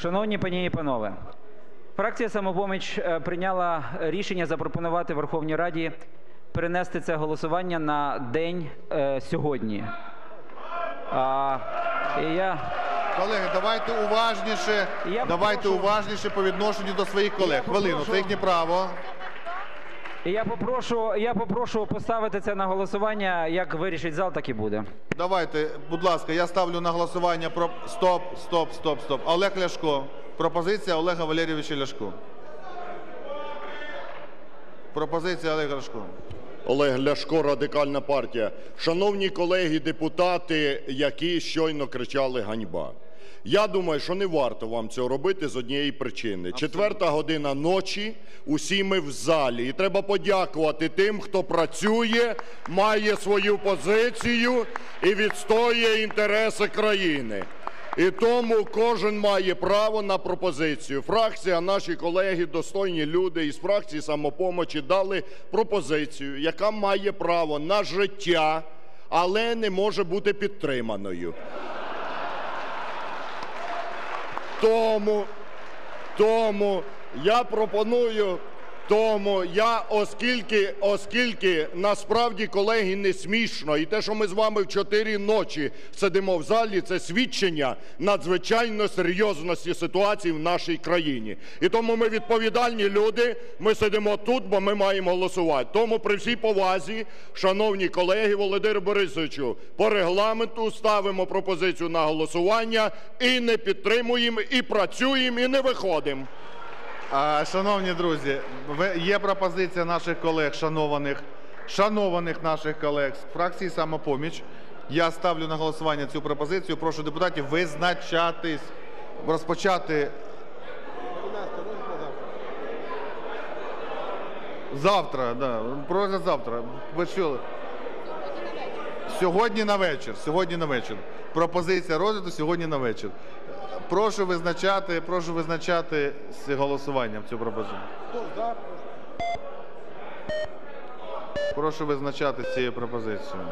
Шановні пані і панове, фракція «Самопоміч» е, прийняла рішення запропонувати Верховній Раді перенести це голосування на день е, сьогодні. А, і я, Колеги, давайте уважніше. Я давайте прошу... уважніше по відношенню до своїх колег. Хвилину, це їхнє право. І я, попрошу, я попрошу поставити це на голосування. Як вирішить зал, так і буде. Давайте, будь ласка, я ставлю на голосування про стоп, стоп, стоп, стоп. Олег Ляшко. Пропозиція Олега Валерійовича Ляшко. Пропозиція Олега Ляшко. Олег Ляшко, Радикальна партія. Шановні колеги депутати, які щойно кричали «ганьба». Я думаю, що не варто вам цього робити з однієї причини. Четверта година ночі, усі ми в залі. І треба подякувати тим, хто працює, має свою позицію і відстоює інтереси країни. І тому кожен має право на пропозицію. Фракція, наші колеги, достойні люди із фракції самопомочі дали пропозицію, яка має право на життя, але не може бути підтриманою. Тому, тому я пропоную, тому я, оскільки, оскільки насправді, колеги, не смішно, і те, що ми з вами в чотири ночі сидимо в залі, це свідчення надзвичайно серйозності ситуації в нашій країні. І тому ми відповідальні люди, ми сидимо тут, бо ми маємо голосувати. Тому при всій повазі, шановні колеги, Володимир Борисовичу, по регламенту ставимо пропозицію на голосування і не підтримуємо, і працюємо, і не виходимо. Шановні друзі, є пропозиція наших колег, шанованих, шанованих наших колег з фракції самопоміч. Я ставлю на голосування цю пропозицію. Прошу депутатів визначатись, розпочати. Завтра, да. Про завтра. Ви чули? Сьогодні на вечір. Сьогодні на вечір. Пропозиція розгляду сьогодні на вечір. Прошу визначати, прошу визначати з голосуванням цю пропозицію. Прошу визначати з цією пропозицією.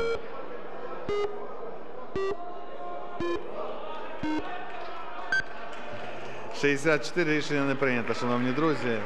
Шістдесят чотири рішення не прийнято, шановні друзі.